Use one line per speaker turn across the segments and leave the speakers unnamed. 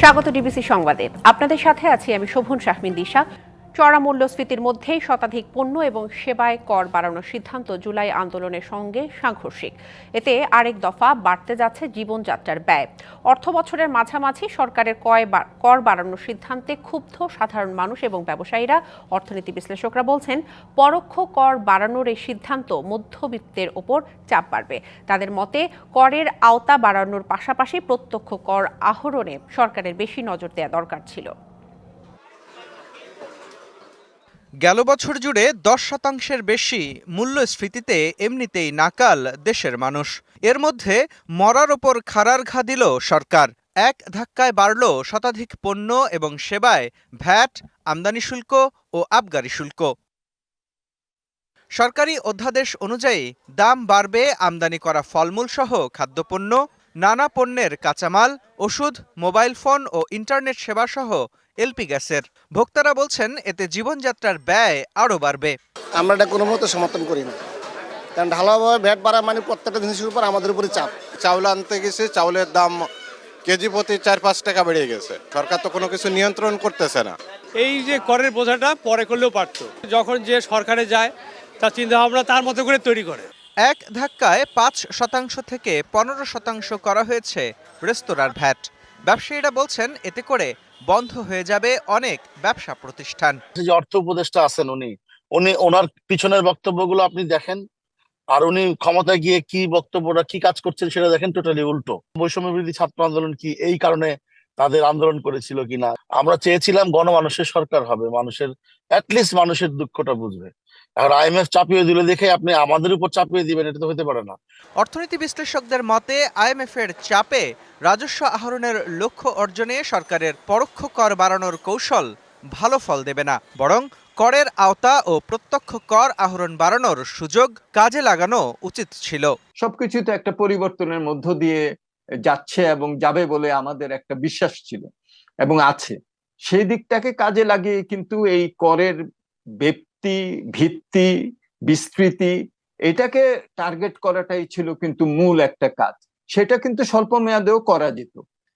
স্বাগত ডিবিসি সংবাদে। আপনাদের সাথে আছি আমি শোভন শাহমিন দিশা। চড়া মূল্যস্ফীতির মধ্যেই শতাধিক পণ্য এবং সেবায় কর বাড়ানোর সিদ্ধান্ত জুলাই আন্দোলনের সঙ্গে সাংঘর্ষিক। এতে আরেক দফা বাড়তে যাচ্ছে জীবনযাত্রার ব্যয়। অর্থ বছরের মাঝামাঝি সরকারের কর বাড়ানোর সিদ্ধান্তে ক্ষুব্ধ সাধারণ মানুষ এবং ব্যবসায়ীরা। অর্থনীতি বিশ্লেষকরা বলছেন, পরোক্ষ কর বাড়ানোর এই সিদ্ধান্ত মধ্যবিত্তের ওপর চাপ বাড়বে। তাদের মতে, করের আওতা বাড়ানোর পাশাপাশি প্রত্যক্ষ কর আহরণে সরকারের বেশি নজর দেওয়া দরকার ছিল।
গেল বছর জুড়ে দশ শতাংশের বেশি মূল্যস্ফীতিতে এমনিতেই নাকাল দেশের মানুষ। এর মধ্যে মরার ওপর খাড়ার ঘা দিল সরকার। এক ধাক্কায় বাড়ল শতাধিক পণ্য এবং সেবায় ভ্যাট, আমদানি শুল্ক ও আবগারি শুল্ক। সরকারি অধ্যাদেশ অনুযায়ী দাম বাড়বে, আমদানি করা ফলমূল সহ খাদ্যপণ্য, নানা পণ্যের কাঁচামাল, ওষুধ, মোবাইল ফোন ও ইন্টারনেট সেবা সহ এলপি গ্যাসের। ভোক্তারা বলছেন এতে জীবনযাত্রার ব্যয় আরও বাড়বে।
আমরা এটা কোনো মতো সমর্থন করি না। কারণ ঢালাওভাবে ভ্যাট বাড়া মানে প্রত্যেকটা জিনিসের উপর আমাদের উপরে চাপ।
চাউল আনতে গেছে চাউলের দাম কেজি প্রতি চার পাঁচ টাকা বেড়ে গেছে। সরকার তো কোনো কিছু নিয়ন্ত্রণ করতেছে না।
এই যে করের বোঝাটা পরে করলেও পারতো। যখন যে সরকারে যায় তার চিন্তা ভাবনা তার মতো করে তৈরি করে।
এক ধাক্কায় পাঁচ শতাংশ থেকে পনেরো শতাংশ করা হয়েছে রেস্তোরাঁর ভ্যাট। ব্যবসায়ীরা বলছেন এতে করে বন্ধ হয়ে যাবে অনেক ব্যবসা প্রতিষ্ঠান।
যে অর্থ উপদেষ্টা আছেন উনি উনি ওনার পিছনের বক্তব্যগুলো আপনি দেখেন, আর উনি ক্ষমতায় গিয়ে কি বক্তব্যটা, কি কাজ করছেন সেটা দেখেন টোটালি উল্টো। বৈষম্য বিরোধী ছাত্র আন্দোলন কি এই কারণে তাদের আন্দোলন করেছিল কিনা? আমরা চেয়েছিলাম গণমানুষের সরকার হবে, মানুষের অ্যাটলিস্ট মানুষের দুঃখটা বুঝবে। আর আইএমএফ চাপিয়ে দিলে দেখে আপনি আমাদের উপর চাপিয়ে দিবেন এটা তো হতে পারে না।
অর্থনীতি বিশ্লেষকদের মতে আইএমএফ এর চাপে রাজস্ব আহরণের লক্ষ্য অর্জনে সরকারের পরোক্ষ কর বাড়ানোর কৌশল ভালো ফল দেবে না। বরং করের আওতা ও প্রত্যক্ষ কর আহরণ বাড়ানোর সুযোগ কাজে লাগানো উচিত ছিল।
সবকিছু তো একটা পরিবর্তনের মধ্য দিয়ে যাচ্ছে এবং যাবে বলে আমাদের একটা বিশ্বাস ছিল এবং আছে। সেই দিকটাকে কাজে লাগিয়ে কিন্তু এই করের ব্যক্তি ভিত্তি, বিস্তৃতি, এটাকে টার্গেট করাটাই ছিল কিন্তু মূল একটা কাজ। সেটা কিন্তু স্বল্প মেয়াদেও করা যেত।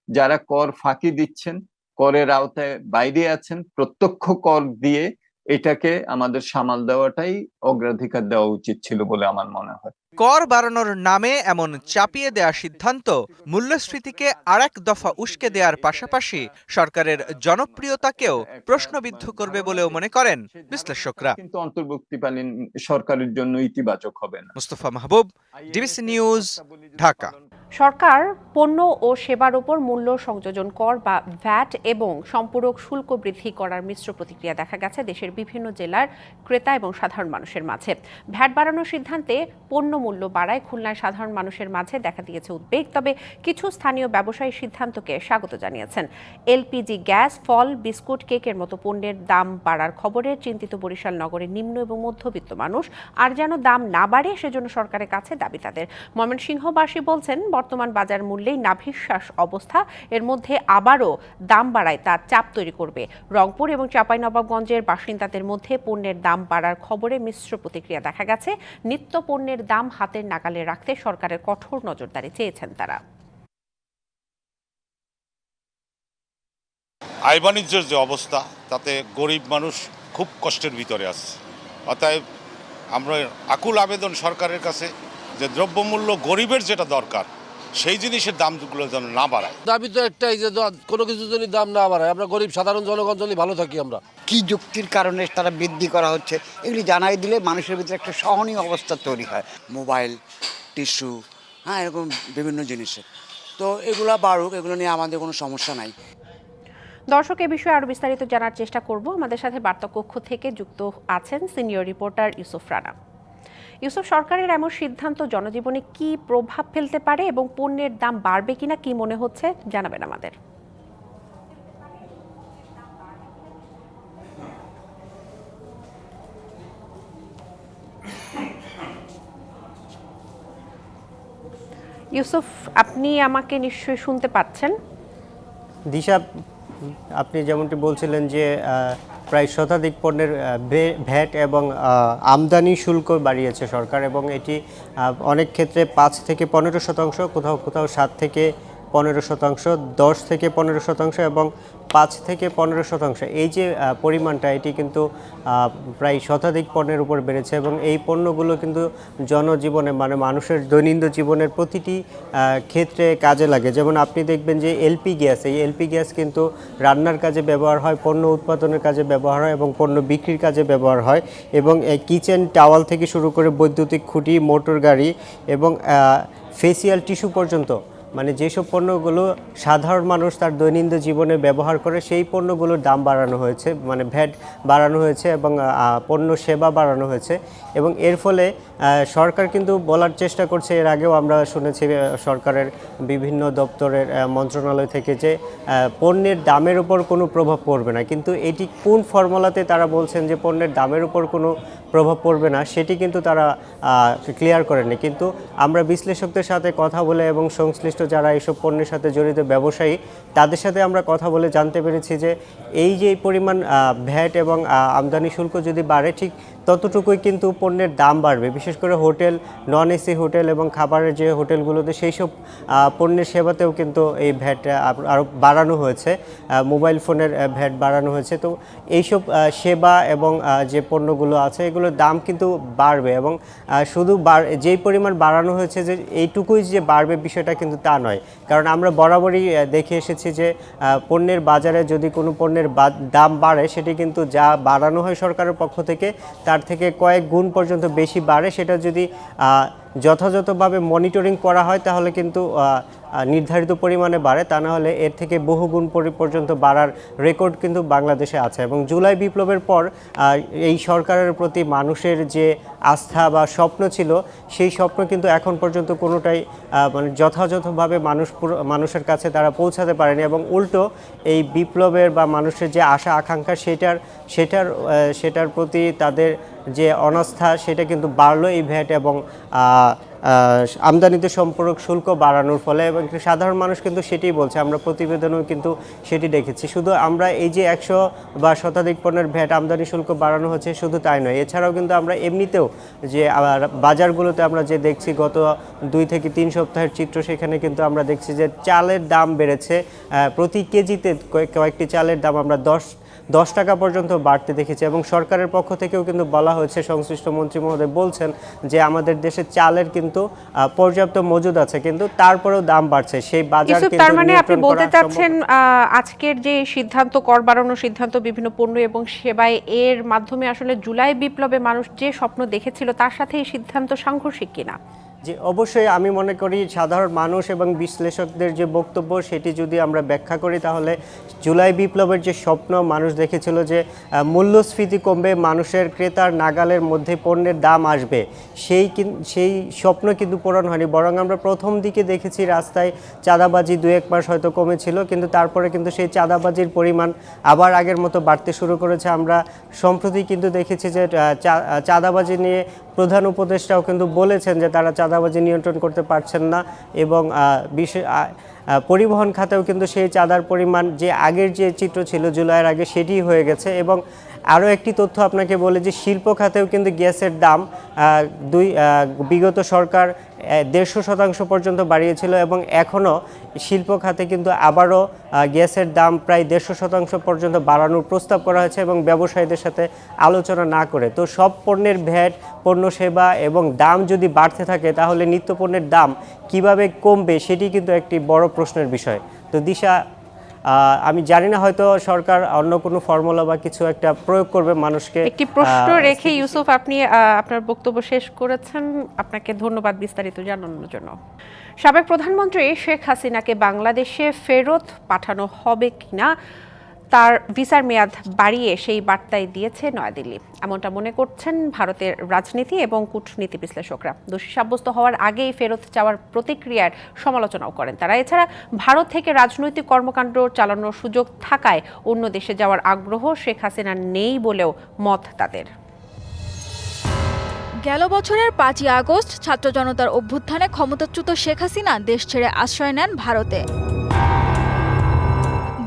যারা কর ফাঁকি দিচ্ছেন, করের আওতায় বাইরে আছেন, প্রত্যক্ষ কর দিয়ে এটাকে আমাদের সামাল দেওয়াটাই অগ্রাধিকার দেওয়া উচিত ছিল বলে আমার মনে হয়।
কর বাড়ানোর নামে এমন চাপিয়ে দেওয়া সিদ্ধান্ত মূল্যস্ফীতিকে আরেক দফা উস্কে দেওয়ার পাশাপাশি সরকারের জনপ্রিয়তাকেও প্রশ্নবিদ্ধ করবে বলেও মনে করেন বিশ্লেষকরা।
কিন্তু অন্তর্বর্তীকালীন সরকারের জন্য ইতিবাচক হবে না।
Mustafa Mahbub DBC news Dhaka.
সরকার পণ্য ও সেবার উপর মূল্য সংযোজন কর বা ভ্যাট এবং সম্পূরক শুল্ক বৃদ্ধি করার মিশ্র প্রতিক্রিয়া দেখা গেছে দেশের বিভিন্ন জেলার ক্রেতা এবং সাধারণ মানুষের মাঝে। ভ্যাট বাড়ানোর সিদ্ধান্তে পণ্য মূল্য বাড়ায় খুলনায় সাধারণ মানুষের মাঝে দেখা দিয়েছে উদ্বেগ, তবে কিছু স্থানীয় ব্যবসায়ী সিদ্ধান্তকে স্বাগত জানিয়েছেন। এলপিজি গ্যাস, ফল, বিস্কুট, কেকের মতো পণ্যের দাম বাড়ার খবরে চিন্তিত বরিশাল নগরের নিম্ন এবং মধ্যবিত্ত মানুষ, আর যেন দাম না বাড়ে সেজন্য সরকারের কাছে দাবি তাদের। ময়মনসিংহবাসী বলছেন বর্তমান বাজার মূল্যেই নাভিশ্বাস অবস্থা। এর মধ্যে আবারও দাম বাড়ায় তার চাপ তৈরি করবে। রংপুর এবং চাঁপাইনবাবগঞ্জের বাসিন্দাদের মধ্যে পণ্যের দাম বাড়ার খবরে মিশ্র প্রতিক্রিয়া দেখা গেছে। নিত্য পণ্যের দাম হাতের নাগালে রাখতে সরকারের কঠোর নজরদারি চেয়েছেন তারা।
আয় বাণিজ্যের যে অবস্থা, তাতে গরিব মানুষ খুব কষ্টের ভিতরে আছে। অতএব আমরা আকুল আবেদন সরকারের কাছে যে দ্রব্যমূল্য গরিবের যেটা দরকার সেই জিনিসের দামগুলো যেন না বাড়ায়।
দাবি তো একটাই যে কোনো কিছু যদি দাম না বাড়ায় আমরা গরিব সাধারণ জনগণ যদি ভালো থাকি আমরা।
কি যুক্তির কারণে তারা বৃদ্ধি করা হচ্ছে এগুলি জানাই দিলে মানুষের ভিতরে একটা সহনীয় অবস্থা তৈরি হয়। মোবাইল টিস্যু হ্যাঁ এরকম বিভিন্ন জিনিসের। তো এগুলা বাড়ুক এগুলো নিয়ে আমাদের কোনো সমস্যা নাই।
দর্শক এ বিষয়ে আরও বিস্তারিত জানার চেষ্টা করব। আমাদের সাথে বার্তা কক্ষ থেকে যুক্ত আছেন সিনিয়র রিপোর্টার ইউসুফ রানা। ইউসুফ সরকারের এমন সিদ্ধান্ত জনজীবনে কি প্রভাব ফেলতে পারে এবং পণ্যের দাম বাড়বে কিনা কি মনে হচ্ছে, জানাবেন আমাদের। ইউসুফ, আপনি আমাকে নিশ্চয়ই শুনতে পাচ্ছেন।
দিশা, আপনি যেমনটি বলছিলেন যে প্রায় শতাধিক পণ্যের ভ্যাট এবং আমদানি শুল্ক বাড়িয়েছে সরকার এবং এটি অনেক ক্ষেত্রে পাঁচ থেকে পনেরো শতাংশ, কোথাও কোথাও সাত থেকে পনেরো শতাংশ, দশ থেকে পনেরো শতাংশ এবং পাঁচ থেকে পনেরো শতাংশ। এই যে পরিমাণটা, এটি কিন্তু প্রায় শতাধিক পণ্যের উপর বেড়েছে এবং এই পণ্যগুলো কিন্তু জনজীবনে মানে মানুষের দৈনন্দিন জীবনের প্রতিটি ক্ষেত্রে কাজে লাগে। যেমন আপনি দেখবেন যে এলপি গ্যাস, এই এলপি গ্যাস কিন্তু রান্নার কাজে ব্যবহার হয়, পণ্য উৎপাদনের কাজে ব্যবহার হয় এবং পণ্য বিক্রির কাজে ব্যবহার হয় এবং কিচেন টাওয়াল থেকে শুরু করে বৈদ্যুতিক খুঁটি, মোটর গাড়ি এবং ফেসিয়াল টিস্যু পর্যন্ত মানে যেসব পণ্যগুলো সাধারণ মানুষ তার দৈনন্দিন জীবনে ব্যবহার করে, সেই পণ্যগুলোর দাম বাড়ানো হয়েছে মানে ভ্যাট বাড়ানো হয়েছে এবং পণ্য সেবা বাড়ানো হয়েছে এবং এর ফলে সরকার কিন্তু বলার চেষ্টা করছে, এর আগেও আমরা শুনেছি সরকারের বিভিন্ন দপ্তরের মন্ত্রণালয় থেকে যে পণ্যের দামের উপর কোনো প্রভাব পড়বে না। কিন্তু এটি কোন ফর্মুলাতে তারা বলছেন যে পণ্যের দামের উপর কোনো প্রভাব পড়বে না, সেটি কিন্তু তারা ক্লিয়ার করেনি কিন্তু আমরা বিশ্লেষকদের সাথে কথা বলে এবং সংশ্লিষ্ট যারা এইসব পণ্যের সাথে জড়িত ব্যবসায়ী, তাদের সাথে আমরা কথা বলে জানতে পেরেছি যে, এই যে পরিমাণ ভ্যাট এবং আমদানি শুল্ক যদি বাড়ে, ঠিক ততটুকুই কিন্তু পণ্যের দাম বাড়বে। বিশেষ করে হোটেল নন এসি হোটেল এবং খাবারের যে হোটেলগুলোতে সেই সব পণ্যের সেবাতেও কিন্তু এই ভ্যাট আরও বাড়ানো হয়েছে। মোবাইল ফোনের ভ্যাট বাড়ানো হয়েছে। তো এইসব সেবা এবং যে পণ্যগুলো আছে এগুলোর দাম কিন্তু বাড়বে এবং শুধু যেই পরিমাণ বাড়ানো হয়েছে যে এইটুকুই যে বাড়বে বিষয়টা কিন্তু তা নয়। কারণ আমরা বরাবরই দেখে এসেছি যে পণ্যের বাজারে যদি কোনো পণ্যের দাম বাড়ে, সেটি কিন্তু যা বাড়ানো হয় সরকারের পক্ষ থেকে তার থেকে কয়েক গুণ পর্যন্ত বেশি বাড়ে সেটা যদি যথাযথভাবে মনিটরিং করা হয়, তাহলে কিন্তু নির্ধারিত পরিমাণে বাড়ে। তা না হলে এর থেকে বহুগুণ পরি- পর্যন্ত বাড়ার রেকর্ড কিন্তু বাংলাদেশে আছে। এবং জুলাই বিপ্লবের পর এই সরকারের প্রতি মানুষের যে আস্থা বা স্বপ্ন ছিল, সেই স্বপ্ন কিন্তু এখন পর্যন্ত কোনোটাই মানে যথাযথভাবে মানুষ মানুষের কাছে তারা পৌঁছাতে পারেনি। এবং উল্টো, এই বিপ্লবের বা মানুষের যে আশা, আকাঙ্ক্ষা, সেটার সেটার সেটার প্রতি তাদের যে অনাস্থা, সেটা কিন্তু বাড়লো এই ভ্যাট এবং আমদানিতে সম্পর্ক শুল্ক বাড়ানোর ফলে এবং সাধারণ মানুষ কিন্তু সেটাই বলছে। আমরা প্রতিবেদনেও কিন্তু সেটি দেখেছি। শুধু আমরা এই যে একশো বা শতাধিক পণ্যের ভ্যাট আমদানি শুল্ক বাড়ানো হচ্ছে, শুধু তাই নয়, এছাড়াও কিন্তু আমরা এমনিতেও যে বাজারগুলোতে আমরা যে দেখছি, গত দুই থেকে তিন সপ্তাহের চিত্র, সেখানে কিন্তু আমরা দেখছি যে চালের দাম বেড়েছে। প্রতি কেজিতে কয়েকটি চালের দাম আমরা দশ দশ টাকা পর্যন্ত বাড়তে দেখেছি এবং সরকারের পক্ষ থেকেও কিন্তু বলা হয়েছে সংশ্লিষ্ট মন্ত্রী মহোদয় বলছেন যে আমাদের দেশে চালের কিন্তু পর্যাপ্ত মজুদ আছে কিন্তু তারপরেও দাম বাড়ছে। সেই বাজার
তার মানে আপনি বলতে চাচ্ছেন আজকের যে সিদ্ধান্ত কর বাড়ানোর সিদ্ধান্ত বিভিন্ন পণ্য এবং সেবায় এর মাধ্যমে আসলে জুলাই বিপ্লবে মানুষ যে স্বপ্ন দেখেছিল তার সাথে এই সিদ্ধান্ত সাংঘর্ষিক কিনা?
যে অবশ্যই আমি মনে করি সাধারণ মানুষ এবং বিশ্লেষকদের যে বক্তব্য, সেটি যদি আমরা ব্যাখ্যা করি, তাহলে জুলাই বিপ্লবের যে স্বপ্ন, মানুষ দেখেছিল যে মূল্যস্ফীতি কমবে, মানুষের ক্রেতার নাগালের মধ্যে পণ্যের দাম আসবে। সেই সেই স্বপ্ন কিন্তু পূরণ হয়নি। বরং আমরা প্রথম দিকে দেখেছি রাস্তায় চাঁদাবাজি দু, এক মাস হয়তো কমেছিল, কিন্তু তারপরে কিন্তু সেই চাঁদাবাজির পরিমাণ আবার আগের মতো বাড়তে শুরু করেছে। আমরা সম্প্রতি কিন্তু দেখেছি যে চাঁদাবাজি নিয়ে প্রধান উপদেষ্টাও কিন্তু বলেছেন যে, তারা চাঁদাবাজি নিয়ন্ত্রণ করতে পারছেন না এবং বিশেষ পরিবহন খাতেও কিন্তু সেই চাঁদার পরিমাণ যে আগের যে চিত্র ছিল জুলাইয়ের আগে সেটি হয়ে গেছে এবং আরও একটি তথ্য আপনাকে বলে যে শিল্প খাতেও কিন্তু গ্যাসের দাম দুই বিগত সরকার দেড়শো শতাংশ পর্যন্ত বাড়িয়েছিল এবং এখনও শিল্প খাতে কিন্তু আবারও গ্যাসের দাম প্রায় দেড়শো শতাংশ পর্যন্ত বাড়ানোর প্রস্তাব করা হয়েছে এবং ব্যবসায়ীদের সাথে আলোচনা না করে। তো সব পণ্যের ভ্যাট, পণ্য সেবা এবং দাম যদি বাড়তে থাকে, তাহলে নিত্য পণ্যের দাম কীভাবে কমবে, সেটি কিন্তু একটি বড় প্রশ্নের বিষয়। তো দিশা আমি জানি না হয়তো সরকার অন্য কোনো ফর্মুলা বা কিছু একটা প্রয়োগ করবে মানুষকে।
একটি প্রশ্ন রেখে ইউসুফ আপনি আপনার বক্তব্য শেষ করেছেন। আপনাকে ধন্যবাদ বিস্তারিত জানানোর জন্য। সাবেক প্রধানমন্ত্রী শেখ হাসিনাকে বাংলাদেশে ফেরত পাঠানো হবে কিনা তার ভিসার মেয়াদ বাড়িয়ে সেই বার্তায় দিয়েছে নয়াদিল্লি। এমনটা মনে করছেন ভারতের রাজনীতি এবং কূটনীতি বিশ্লেষকরা। দোষী সাব্যস্ত হওয়ার আগেই ফেরত চাওয়ার প্রতিক্রিয়ার সমালোচনাও করেন তারা। এছাড়া ভারত থেকে রাজনৈতিক কর্মকাণ্ড চালানোর সুযোগ থাকায় অন্য দেশে যাওয়ার আগ্রহ শেখ হাসিনার নেই বলেও মত তাদের।
গেল বছরের পাঁচই আগস্ট ছাত্র জনতার অভ্যুত্থানে ক্ষমতাচ্যুত শেখ হাসিনা দেশ ছেড়ে আশ্রয় নেন ভারতে।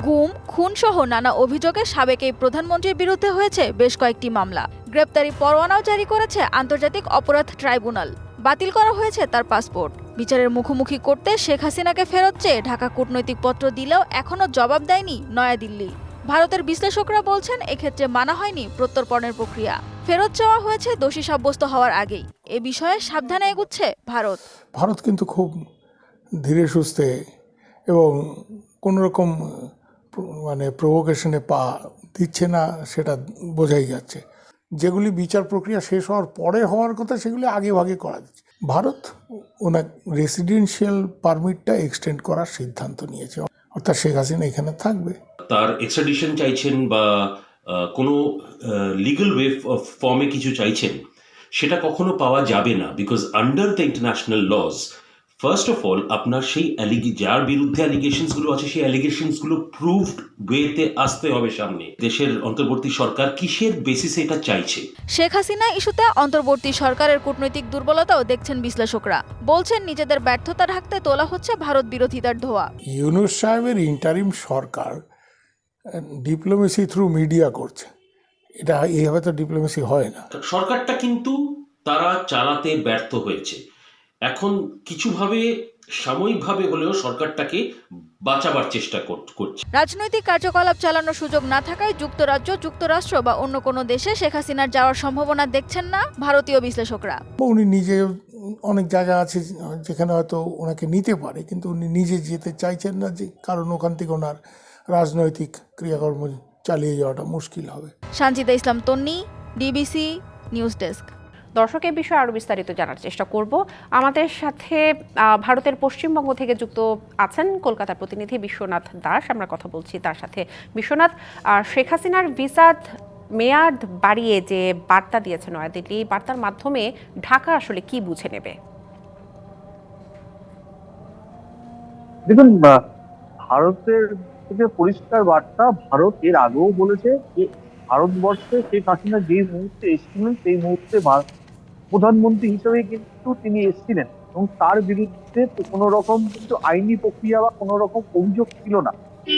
গুম, খুনসহ নানা অভিযোগে সাবেক এই প্রধানমন্ত্রীর বিরুদ্ধে হয়েছে বেশ কয়েকটি মামলা। গ্রেপ্তারি পরোয়ানাও জারি করেছে আন্তর্জাতিক অপরাধ ট্রাইব্যুনাল। বাতিল করা হয়েছে তার পাসপোর্ট। বিচারের মুখোমুখি করতে শেখ হাসিনাকে ফেরত চেয়ে ঢাকা কূটনৈতিক পত্র দিলেও এখনও জবাব দেয়নি নয়াদিল্লি। ভারতের বিশ্লেষকরা বলছেন, এক্ষেত্রে মানা হয়নি প্রত্যর্পণের প্রক্রিয়া। ফেরত চাওয়া হয়েছে দোষী সাব্যস্ত হওয়ার আগেই। এ বিষয়ে সাবধানে এগুচ্ছে ভারত।
ভারত কিন্তু খুব ধীরে সুস্থে এবং কোনো রকম মানে প্রভোকেশনে পা দিচ্ছে না সেটা বোঝাই যাচ্ছে। যেগুলি বিচার প্রক্রিয়া শেষ হওয়ার পরে হওয়ার কথা সেগুলি আগে ভাগে করা যাচ্ছে। ভারত ওনার রেসিডেন্সিয়াল পারমিটটা এক্সটেন্ড করার সিদ্ধান্ত নিয়েছে। অর্থাৎ শেখ হাসিনা এখানে থাকবে।
তার এক্সট্রাডিশন চাইছেন বা কোনো লিগ্যাল ওয়ে ফর্মে কিছু চাইছেন, সেটা কখনো পাওয়া যাবে না। Because under the international laws first of all আপনার সেই অ্যালিগে যার বিরুদ্ধে অ্যালিগেশনসগুলো আছে সেই অ্যালিগেশনসগুলো প্রুভড ওয়েতে আসতে হবে সামনে। দেশের অন্তর্বর্তী সরকার কিসের বেসিসে এটা চাইছে?
শেখ হাসিনা ইস্যুতে অন্তর্বর্তী সরকারের কূটনৈতিক দুর্বলতাও দেখছেন বিশ্লেষকরা। বলছেন নিজেদের ব্যর্থতা ঢাকতে তোলা হচ্ছে ভারত বিরোধিতার ধোয়া।
ইউনুস সাহেবের ইন্টারিম সরকার ডিপ্লোমেসি থ্রু মিডিয়া করছে। এটা এইভাবে তো ডিপ্লোমেসি হয় না।
সরকারটা কিন্তু তারা চালাতে ব্যর্থ হয়েছে। এখন কিছুভাবে সাময়িকভাবে হলেও সরকারটাকে বাঁচাবার চেষ্টা কর- করছে।
রাজনৈতিক কার্যকলাপ চালানোর সুযোগ না থাকায় যুক্তরাজ্য যুক্তরাষ্ট্র বা অন্য কোনো দেশে শেখ হাসিনার যাওয়ার সম্ভাবনা দেখছেন না ভারতীয় বিশ্লেষকরা।
উনি নিজে অনেক জায়গা আছে যেখানে হয়তো ওনাকে নিতে পারে কিন্তু উনি নিজে যেতে চাইছেন না যে কারণ ওখান থেকে ওনার রাজনৈতিক ক্রিয়াকর্ম চালিয়ে যাওয়াটা মুশকিল হবে।
Sanjida Islam Tonni DBC news desk.
দর্শক এই বিষয়ে আরও বিস্তারিত জানার চেষ্টা করব। আমাদের সাথে ভারতের পশ্চিমবঙ্গ থেকে যুক্ত আছেন কলকাতার প্রতিনিধি বিশ্বনাথ দাস। আমরা কথা বলছি তার সাথে। বিশ্বনাথ শেখ হাসিনার ভিসার মেয়াদ বাড়িয়ে যে বার্তা দিয়েছে নয়াদিল্লি বার্তার মাধ্যমে ঢাকা আসলে কি বুঝে নেবে?
দেখুন ভারতের থেকে পরিষ্কার বার্তা ভারত এর আগেও বলেছে যে, ভারতবর্ষে শেখ হাসিনা যেই মুহূর্তে এসেছিলেন সেই মুহূর্তে প্রধানমন্ত্রী হিসেবে কিন্তু তিনি এসেছিলেন এবং তার বিরুদ্ধে কোনো রকম কিন্তু আইনি প্রক্রিয়া বা কোনো রকম অভিযোগ ছিল না।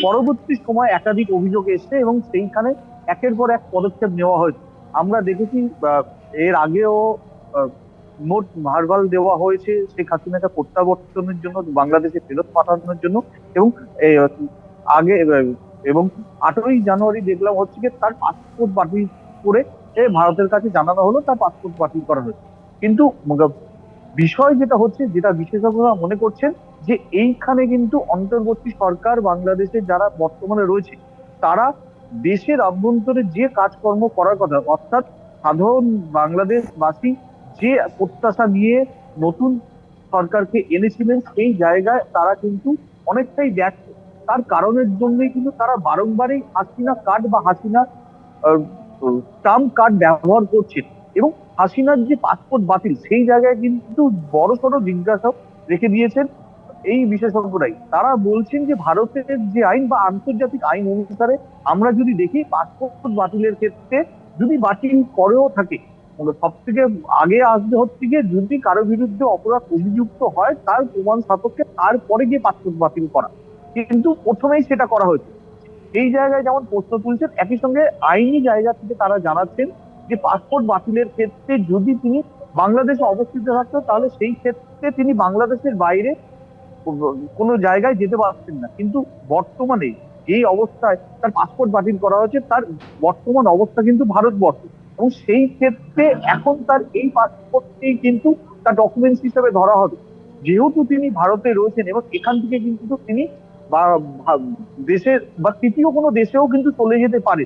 পরবর্তী সময় একাধিক অভিযোগ এসে এবং সেইখানে একের পর এক পদক্ষেপ নেওয়া হয়েছে। আমরা দেখেছি এর আগেও আহ, নোট ভার্বাল দেওয়া হয়েছে শেখ হাসিনাকে প্রত্যাবর্তনের জন্য বাংলাদেশে ফেরত পাঠানোর জন্য এবং আগে এবং আঠারোই জানুয়ারি দেখলাম হচ্ছে যে তার পাসপোর্ট বাতিল করে ভারতের কাছে জানানো হলো, তার পাসপোর্ট বাতিল করা হয়েছে। কিন্তু বিষয় যেটা হচ্ছে, যেটা বিশেষজ্ঞরা মনে করছেন যে এইখানে কিন্তু অন্তর্বর্তী সরকার বাংলাদেশে যারা বর্তমানে রয়েছে, তারা দেশের অভ্যন্তরে যে কাজকর্ম করার কথা, অর্থাৎ সাধারণ বাংলাদেশবাসী যে প্রত্যাশা নিয়ে নতুন সরকারকে এনেছিলেন, সেই জায়গায় তারা কিন্তু অনেকটাই ব্যর্থ। তার কারণের জন্যই কিন্তু তারা বারংবারই হাসিনা কার্ড বা হাসিনা ট্রাম্প কার্ড ব্যবহার করছেন এবং হাসিনার যে পাসপোর্ট বাতিল, সেই জায়গায় কিন্তু বড় সড় জিজ্ঞাসা রেখে দিয়েছেন এই বিশেষজ্ঞরাই। তারা বলছেন যে ভারতের যে আইন বা আন্তর্জাতিক আইন অনুসারে আমরা যদি দেখি পাসপোর্ট বাতিলের ক্ষেত্রে যদি বাতিল করেও থাকে সব থেকে আগে আসবে হচ্ছে গিয়ে যদি কারও বিরুদ্ধে অপরাধ অভিযুক্ত হয়, তার প্রমাণ সাপেক্ষে তারপরে গিয়ে পাসপোর্ট বাতিল করা। কিন্তু প্রথমেই সেটা করা হয়েছে। এই জায়গায় যেমন প্রশ্ন তুলছেন, একই সঙ্গে আইনি জায়গা থেকে তারা জানাচ্ছেন যে পাসপোর্ট বাতিলের ক্ষেত্রে যদি তিনি বাংলাদেশে অবস্থিত থাকতেন, তাহলে সেই ক্ষেত্রে তিনি বাংলাদেশের বাইরে কোনো জায়গায় যেতে পারছেন না। কিন্তু বর্তমানে এই অবস্থায় তার পাসপোর্ট বাতিল করা হয়েছে, তার বর্তমান অবস্থা কিন্তু ভারতবর্ষ। এবং সেই ক্ষেত্রে এখন তার এই পাসপোর্টটি কিন্তু তার ডকুমেন্টস হিসেবে ধরা হবে। যেহেতু তিনি ভারতে রয়েছেন এবং এখান থেকে কিন্তু তিনি বা দেশের বা তৃতীয় কোনো দেশেও কিন্তু চলে যেতে পারে।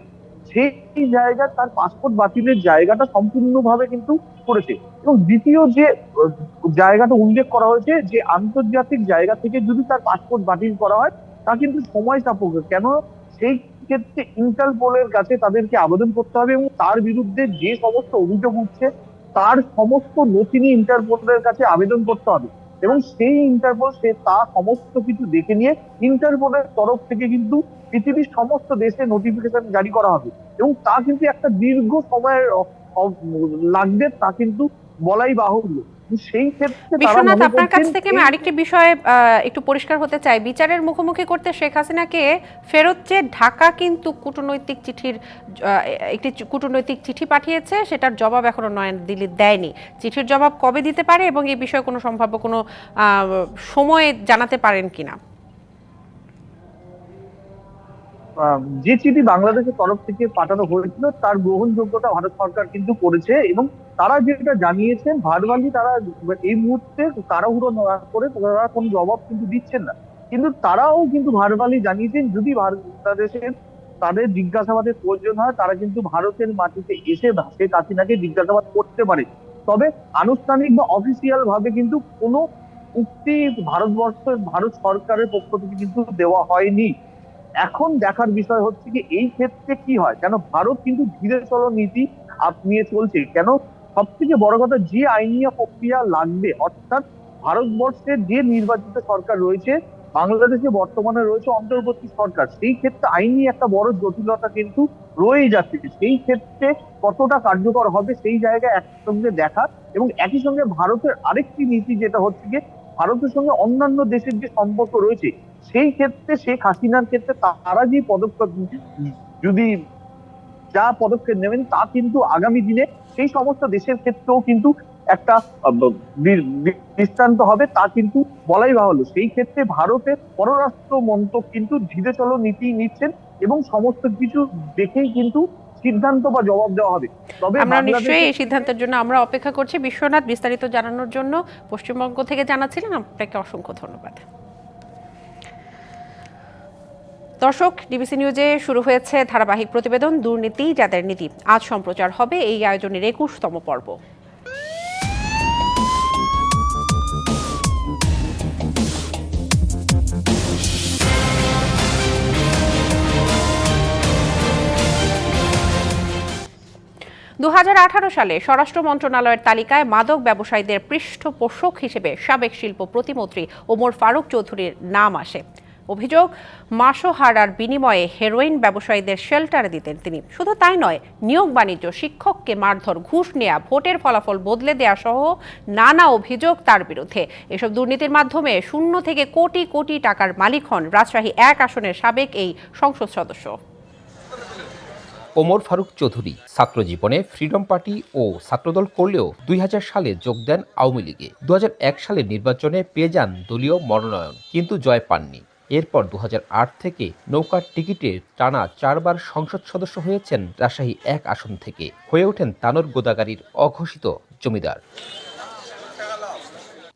সেই জায়গা তার পাসপোর্ট বাতিলের জায়গাটা সম্পূর্ণভাবে কিন্তু করেছে। এবং দ্বিতীয় যে জায়গাটা উল্লেখ করা হয়েছে যে, আন্তর্জাতিক জায়গা থেকে যদি তার পাসপোর্ট বাতিল করা হয়, তা কিন্তু সময় সাপেক্ষ। কেন? সেই ক্ষেত্রে ইন্টারপোলের কাছে তাদেরকে আবেদন করতে হবে এবং তার বিরুদ্ধে যে সমস্ত অভিযোগ উঠছে, তার সমস্ত নথি নিয়ে ইন্টারপোলের কাছে আবেদন করতে হবে। এবং সেই ইন্টারপোল সে তা সমস্ত কিছু দেখে নিয়ে ইন্টারপোলের তরফ থেকে কিন্তু পৃথিবীর সমস্ত দেশে নোটিফিকেশন জারি করা হবে। এবং তা কিন্তু একটা দীর্ঘ সময়ের লাগবে তা কিন্তু বলাই বাহুল্য। সেই ক্ষেত্রে
বিশ্বনাথ আপনার কাছ থেকে আমি আরেকটি বিষয়ে একটু পরিষ্কার হতে চাই। বিচারের মুখোমুখি করতে শেখ হাসিনাকে ফেরত চেয়ে ঢাকা কিন্তু কূটনৈতিক চিঠির একটি কূটনৈতিক চিঠি পাঠিয়েছে সেটার জবাব এখনও নয়াদিল্লি দেয়নি। চিঠির জবাব কবে দিতে পারে এবং এই বিষয়ে কোনো সম্ভাব্য কোনো আহ, সময় জানাতে পারেন কিনা?
যে চিঠি বাংলাদেশের তরফ থেকে পাঠানো হয়েছিল, তার গ্রহণযোগ্যতা ভারত সরকার কিন্তু করেছে এবং তারা যেটা জানিয়েছেন ভারবালি তারা এই মুহূর্তে তাড়াহুড়ো না করে তারা কোনো জবাব কিন্তু দিচ্ছেন না। কিন্তু তারাও কিন্তু ভারবালি জানিয়েছেন, যদি বাংলাদেশের তাদের জিজ্ঞাসাবাদের প্রয়োজন হয়, তারা কিন্তু ভারতের মাটিতে এসে শেখ হাসিনাকে জিজ্ঞাসাবাদ করতে পারে। তবে আনুষ্ঠানিক বা অফিসিয়াল ভাবে কিন্তু কোনো উক্তি ভারতবর্ষের ভারত সরকারের পক্ষ থেকে কিন্তু দেওয়া হয়নি। এখন দেখার বিষয় হচ্ছে কি, এই ক্ষেত্রে কি হয়? কেন ভারত কিন্তু ধীরে চলো নীতি নিয়ে চলছে। কেন সব থেকে বড় কথা, যে আইনীয় প্রক্রিয়া লাগবে, অর্থাৎ ভারতবর্ষের যে নির্বাচিত সরকার রয়েছে, বাংলাদেশে বর্তমানে রয়েছে অন্তর্বর্তী সরকার, সেই ক্ষেত্রে আইনি একটা বড় জটিলতা কিন্তু রয়ে যাচ্ছে। সেই ক্ষেত্রে কতটা কার্যকর হবে সেই জায়গায় একসঙ্গে দেখা এবং একই সঙ্গে ভারতের আরেকটি নীতি যেটা হচ্ছে গিয়ে ভারতের সঙ্গে অন্যান্য দেশের যে সম্পর্ক রয়েছে, সেই ক্ষেত্রে শেখ হাসিনার ক্ষেত্রে তারা যে পদক্ষেপ, যদি যা পদক্ষেপ নেবেন তা কিন্তু আগামী দিনে সেই সমস্ত দেশের ক্ষেত্রেও কিন্তু একটা দৃষ্টান্ত হবে, তা কিন্তু বলাই বাহুল্য। সেই ক্ষেত্রে ভারতের পররাষ্ট্র মন্ত্রক কিন্তু ধীরে চলো নীতি নিচ্ছেন এবং সমস্ত কিছু দেখেই কিন্তু সিদ্ধান্ত বা জবাব দেওয়া হবে। তবে
আমরা নিশ্চয়ই এই সিদ্ধান্তের জন্য আমরা অপেক্ষা করছি। বিশ্বনাথ বিস্তারিত জানানোর জন্য পশ্চিমবঙ্গ থেকে জানাচ্ছিলেন আপনাকে অসংখ্য ধন্যবাদ। দর্শক ডিবিসি নিউজে শুরু হয়েছে ধারাবাহিক প্রতিবেদন দুর্নীতি যাদের নীতি। আজ সম্প্রচার হবে এই আয়োজনের একুশতম পর্ব। সালে স্বরাষ্ট্র মন্ত্রণালয়ের তালিকায় মাদক ব্যবসায়ীদের পৃষ্ঠপোষক হিসেবে সাবেক শিল্প প্রতিমন্ত্রী ওমর ফারুক চৌধুরীর নাম আসে। অভিযোগ, মাসোহারার বিনিময়ে হেরোইন ব্যবসায়ীদের শেল্টার দিতেন তিনি। শুধু তাই নয়, নিয়োগ বাণিজ্য শিক্ষককে মারধর, ঘুষ নেয়া, ভোটের ফলাফল বদলে দেয়া সহ নানা অভিযোগ তার বিরুদ্ধে। এসব দুর্নীতির মাধ্যমে শূন্য থেকে কোটি কোটি টাকার মালিক হন রাজশাহী এক আসনের সাবেক এই সংসদ সদস্য।
ওমর ফারুক চৌধুরী ছাত্র জীবনে ফ্রিডম পার্টি ও ছাত্রদল করলেও দুই হাজার সালে যোগ দেন আওয়ামী লীগে। দু সালের নির্বাচনে পেয়ে যান দলীয় মনোনয়ন, কিন্তু জয় পাননি। এরপর দু হাজার আট থেকে নৌকার টিকিটে টানা চারবার সংসদ সদস্য হয়েছেন রাজশাহী এক আসন থেকে। হয়ে ওঠেন তানোর গোদাগারির অঘোষিত জমিদার।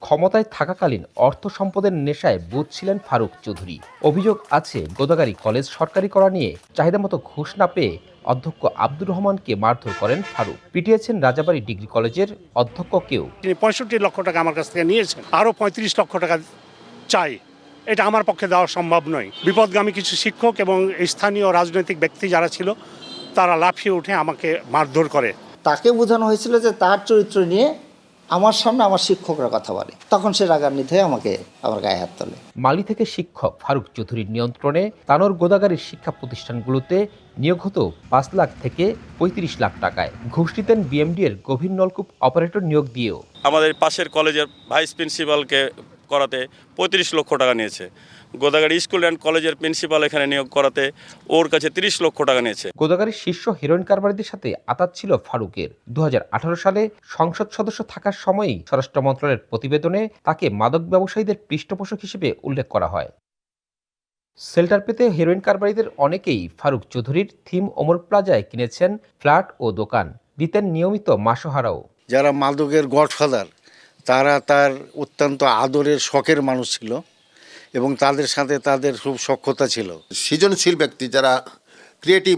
ক্ষমতায় থাকাকালীন অর্থ সম্পদের নেশায় বুঝছিলেন ফারুক চৌধুরী। অভিযোগ আছে গোদাগারি কলেজ সরকারি করা নিয়ে চাহিদা মতো ঘুষ না পেয়ে অধ্যক্ষ আব্দুর রহমানকে মারধর করেন ফারুক। পিটিয়েছেন রাজাবাড়ি ডিগ্রি কলেজের অধ্যক্ষকেও
তিনি পঁয়ষট্টি লক্ষ টাকা আমার কাছ থেকে নিয়েছেন। আরও পঁয়ত্রিশ লক্ষ টাকা চাই। এটা আমার পক্ষে দেওয়া সম্ভব নয়। বিপদগামী কিছু শিক্ষক এবং স্থানীয় রাজনৈতিক ব্যক্তি যারা ছিল তারা লাফিয়ে উঠে আমাকে মারধর করে।
তাকে বোঝানো হয়েছিল যে তার চরিত্র নিয়ে আমার সামনে আমার শিক্ষকরা কথা বলে। তখন সে রাগান্বিত হয়ে আমাকে আমার গায়ে হাত তোলে।
মালি থেকে শিক্ষক ফারুক চৌধুরীর নিয়ন্ত্রণে তানোর গোদাগারির শিক্ষা প্রতিষ্ঠানগুলোতে নিয়োগ হতো পাঁচ লাখ থেকে পঁয়ত্রিশ লাখ টাকায়। ঘুষ নিতেন বিএমডি এর গভীর নলকূপ অপারেটর নিয়োগ দিয়েও।
আমাদের পাশের কলেজের ভাইস প্রিন্সিপালকে করাতে পঁয়ত্রিশ লক্ষ টাকা নিয়েছে। গোদাগাড়ি স্কুল অ্যান্ড কলেজের প্রিন্সিপাল এখানে নিয়োগ করাতে ওর কাছে তিরিশ লক্ষ টাকা নিয়েছে।
গোদাগারির শীর্ষ হিরোইন কারবারিদের সাথে আতাত ছিল ফারুকের। দু হাজার আঠারো সালে সংসদ সদস্য থাকার সময়ই স্বরাষ্ট্র মন্ত্রণালয়ের প্রতিবেদনে তাকে মাদক ব্যবসায়ীদের পৃষ্ঠপোষক হিসেবে উল্লেখ করা হয়। সেল্টার পেতে হেরোইন কারবারিদের অনেকেই ফারুক চৌধুরীর থিম ওমর প্লাজায় কিনেছেন ফ্ল্যাট ও দোকান দিতেন নিয়মিত মাসোহারাও।
যারা মাদকের গডফাদার তারা তার অত্যন্ত আদরের শখের মানুষ ছিল। এবং তাদের সাথে তাদের খুব সক্ষতা ছিল।
সৃজনশীল ব্যক্তি যারা ক্রিয়েটিভ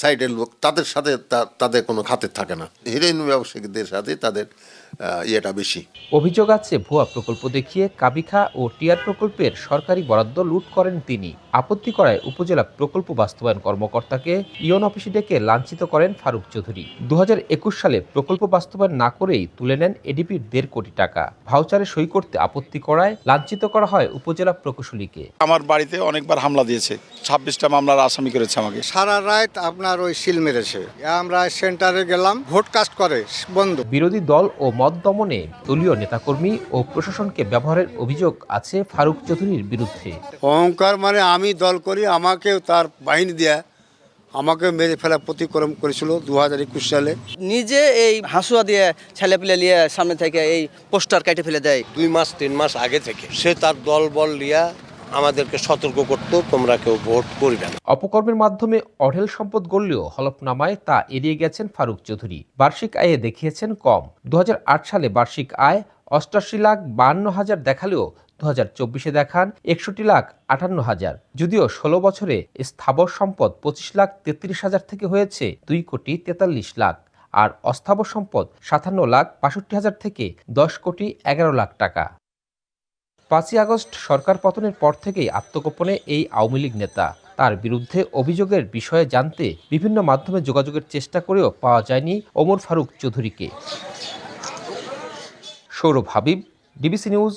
সাইডের লোক, তাদের সাথে তাদের কোনো খাতে থাকে না। হিরোইন ব্যবসায়ীদের সাথে তাদের ইয়েটা বেশি।
অভিযোগ আছে ভুয়া প্রকল্প দেখিয়ে কাবিখা ও টিআর প্রকল্পের সরকারি বরাদ্দ লুট করেন তিনি। আপত্তি করায় উপজেলা প্রকল্প বাস্তবায়ন কর্মকর্তাকে ইয়ন অফিসে ডেকে লাঞ্ছিত করেন ফারুক চৌধুরী। দুহাজার একুশ সালে প্রকল্প বাস্তবায়ন না করেই তুলে নেন এডিপির দেড় কোটি টাকা। ভাউচারে সই করতে আপত্তি করায় লাঞ্ছিত করা হয় উপজেলা প্রকৌশলীকে।
আমার বাড়িতে অনেকবার হামলা দিয়েছে। ছাব্বিশটা মামলার আসামি করেছে আমাকে।
সারা রাত আপনার ওই শিল মেরেছে। আমরা সেন্টারে গেলাম ভোট কাস্ট করে বন্ধ।
বিরোধী দল ও মত দমনে দলীয় নেতাকর্মী ও প্রশাসনকে ব্যবহারের অভিযোগ আছে ফারুক চৌধুরীর বিরুদ্ধে।
অহংকার মানে আমি দল করি আমাকে তার বাহিনী দেয়া আমাকে মেরে ফেলা প্রতিক্রম করেছিল দু হাজার একুশ সালে।
নিজে এই হাসুয়া দিয়ে ছেলে পেলে নিয়ে সামনে থেকে এই পোস্টার কেটে ফেলে দেয়।
দুই মাস তিন মাস আগে থেকে সে তার দল বল লিয়া আমাদেরকে সতর্ক করতো, তোমরা কেউ ভোট করবে না।
অপকর্মের মাধ্যমে অঢেল সম্পদ গড়লেও হলফনামায় তা এড়িয়ে গেছেন ফারুক চৌধুরী। বার্ষিক আয়ে দেখিয়েছেন কম। দু হাজার আট সালে বার্ষিক আয় অষ্টাশি লাখ বান্ন হাজার দেখালেও দু হাজার চব্বিশে দেখান একষট্টি লাখ আটান্ন হাজার। যদিও ষোলো বছরে স্থাবর সম্পদ পঁচিশ লাখ তেত্রিশ হাজার থেকে হয়েছে দুই কোটি তেতাল্লিশ লাখ আর অস্থাবর সম্পদ সাতান্ন লাখ বাষট্টি হাজার থেকে দশ কোটি এগারো লাখ টাকা। পাঁচই আগস্ট সরকার পতনের পর থেকেই আত্মগোপনে এই আওয়ামী লীগ নেতা। তার বিরুদ্ধে অভিযোগের বিষয়ে জানতে বিভিন্ন মাধ্যমে যোগাযোগের চেষ্টা করেও পাওয়া যায়নি ওমর ফারুক চৌধুরীকে। Sourav Habib DBC news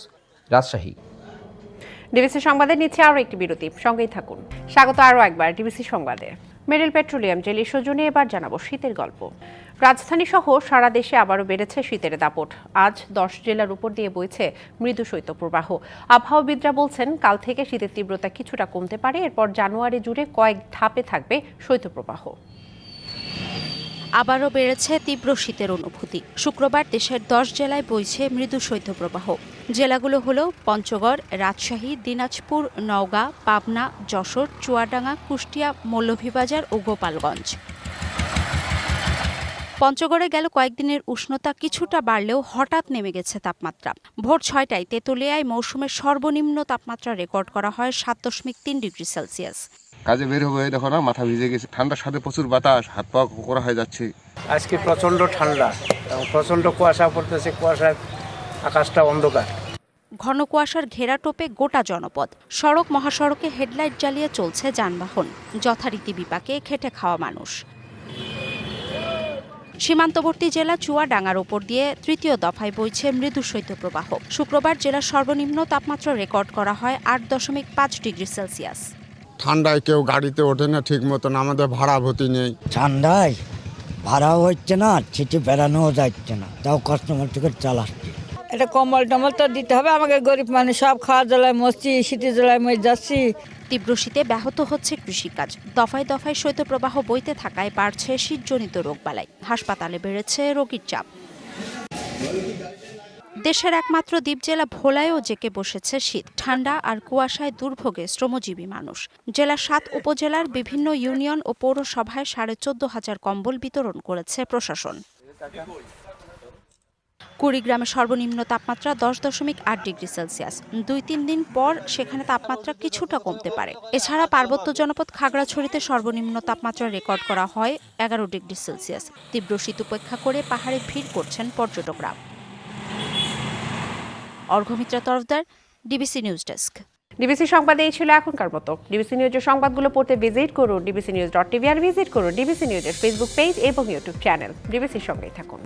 Rajshahi.
DBC সংবাদে নিচ্ছে আরও একটি বিরতি, সঙ্গেই থাকুন। স্বাগত আরও একবার ডিবিসি সংবাদে। মেরিল পেট্রোলিয়াম জেলি সৌজন্যে এবার জানাব শীতের গল্প। রাজধানী সহ সারা দেশে আবারও বেড়েছে শীতের দাপট। আজ দশ জেলার উপর দিয়ে বইছে মৃদু শৈত্যপ্রবাহ। আবহাওয়াবিদরা বলছেন, কাল থেকে শীতের তীব্রতা কিছুটা কমতে পারে, এরপর জানুয়ারি জুড়ে কয়েক ধাপে থাকবে শৈত্যপ্রবাহ।
আবারও বেড়েছে তীব্র শীতের অনুভূতি। শুক্রবার দেশের দশ জেলায় বইছে মৃদু শৈত্যপ্রবাহ। জেলাগুলো হলো পঞ্চগড়, রাজশাহী, দিনাজপুর, নওগাঁ, পাবনা, যশোর, চুয়াডাঙ্গা, কুষ্টিয়া, মৌলভীবাজার ও গোপালগঞ্জ। পঞ্চগড়ে গেল কয়েকদিনের উষ্ণতা কিছুটা বাড়লেও হঠাৎ নেমে গেছে তাপমাত্রা। ভোর ছয়টায় তেঁতুলিয়ায় মৌসুমের সর্বনিম্ন তাপমাত্রা রেকর্ড করা হয় সাত দশমিক তিন ডিগ্রি সেলসিয়াস।
কাজে বের হবে দেখো না মাথা ভিজে গেছে। ঠান্ডার সাথে প্রচুর বাতাস হাত পা করা হয়ে যাচ্ছে।
আজকে প্রচণ্ড ঠান্ডা এবং প্রচণ্ড কুয়াশা পড়তেছে কুয়াশার আকাশটা অন্ধকার।
ঘন কুয়াশার ঘেরা টোপে গোটা জনপদ। সড়ক মহাসড়কে হেডলাইট জ্বালিয়ে চলছে যানবাহন। যথারীতি বিপাকে খেটে খাওয়া মানুষ। সীমান্তবর্তী জেলা চুয়াডাঙ্গার ওপর দিয়ে তৃতীয় দফায় বইছে মৃদু শৈত্যপ্রবাহ। শুক্রবার জেলার সর্বনিম্ন তাপমাত্রা রেকর্ড করা হয় আট দশমিক পাঁচ ডিগ্রি সেলসিয়াস।
ঠান্ডায় কেউ গাড়িতে ওঠে না ঠিক মতন আমাদের ভাড়া ভর্তি নেই।
ঠান্ডায় ভাড়াও হচ্ছে না ছিটে বেড়ানোও যাচ্ছে না তাও কাস্টমার থেকে চালাচ্ছে
এটা কম্বল টম্বল তো দিতে হবে আমাকে গরিব মানুষ সব খাওয়া জ্বালায় মরছি শীতের জ্বালায় মরে যাচ্ছি।
তীব্র শীতে ব্যাহত হচ্ছে কৃষিকাজ। দফায় দফায় শৈত্যপ্রবাহ বইতে থাকায় বাড়ছে শীতজনিত রোগবালাই। হাসপাতালে বেড়েছে রোগীর চাপ। দেশের একমাত্র দ্বীপ জেলা ভোলায়ও জেকে বসেছে শীত। ঠান্ডা আর কুয়াশায় দুর্ভোগে শ্রমজীবী মানুষ। জেলার সাত উপজেলার বিভিন্ন ইউনিয়ন ও পৌরসভায় সাড়ে চোদ্দ হাজার কম্বল বিতরণ করেছে প্রশাসন। কুড়িগ্রামে সর্বনিম্ন তাপমাত্রা দশ দশমিক আট ডিগ্রি সেলসিয়াস। দুই তিন দিন পর সেখানে তাপমাত্রা কিছুটা কমতে পারে। এছাড়া পার্বত্য জনপদ খাগড়াছড়িতে সর্বনিম্ন তাপমাত্রা রেকর্ড করা হয় এগারো ডিগ্রি সেলসিয়াস। তীব্র শীত উপেক্ষা করে পাহাড়ে ভিড় করছেন পর্যটকরা। Arghamitra Tarafdar, DBC news desk.
DBC সংবাদে এই ছিল এখনকার মতো। ডিবিসি নিউজের সংবাদগুলো পড়তে ভিজিট করুন। ডিবিসি নিউজ ডট টিভি আর ভিজিট করুন ডিবিসি নিউজের ফেসবুক পেজ এবং ইউটিউব চ্যানেল ডিবিসির সঙ্গেই থাকুন।